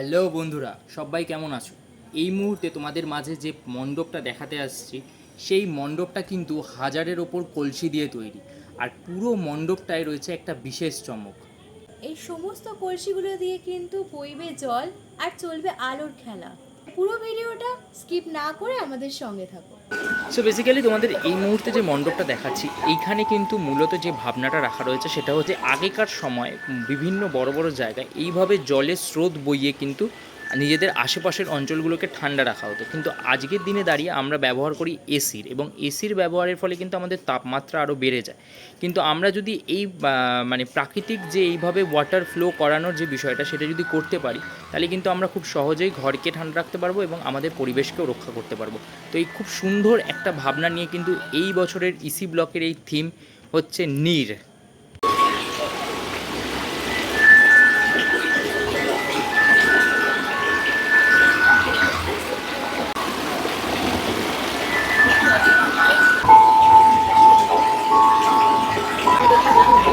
Hello বন্ধুরা, সবাই কেমন আছো? এই মুহূর্তে তোমাদের মাঝে যে মণ্ডপটা দেখাতে আসছি, সেই মণ্ডপটা কিন্তু হাজারের ওপর কলসি দিয়ে তৈরি। আর পুরো মণ্ডপটায় রয়েছে একটা বিশেষ চমক। এই সমস্ত কলসিগুলো দিয়ে কিন্তু বইবে জল আর চলবে আলোর খেলা। পুরো ভিডিওটা স্কিপ না করে আমাদের সঙ্গে থাকো। সো বেসিক্যালি তোমাদের এই মুহূর্তে যে মণ্ডপটা দেখাচ্ছি, এইখানে কিন্তু মূলত যে ভাবনাটা রাখা রয়েছে সেটা হচ্ছে আগেকার সময় বিভিন্ন বড় বড় জায়গায় এইভাবে জলের স্রোত বইয়ে কিন্তু নিজেদের আশেপাশের অঞ্চলগুলোকে ঠান্ডা রাখা হতো। কিন্তু আজকের দিনে দাঁড়িয়ে আমরা ব্যবহার করি এসির এবং এসির ব্যবহারের ফলে কিন্তু আমাদের তাপমাত্রা আরও বেড়ে যায়। কিন্তু আমরা যদি এই মানে প্রাকৃতিক যে এইভাবে ওয়াটার ফ্লো করানোর যে বিষয়টা সেটা যদি করতে পারি, তাহলে কিন্তু আমরা খুব সহজেই ঘরকে ঠান্ডা রাখতে পারব এবং আমাদের পরিবেশকেও রক্ষা করতে পারব। তো এই খুব সুন্দর একটা ভাবনা নিয়ে কিন্তু এই বছরের ইসি ব্লকের এই থিম হচ্ছে নীর।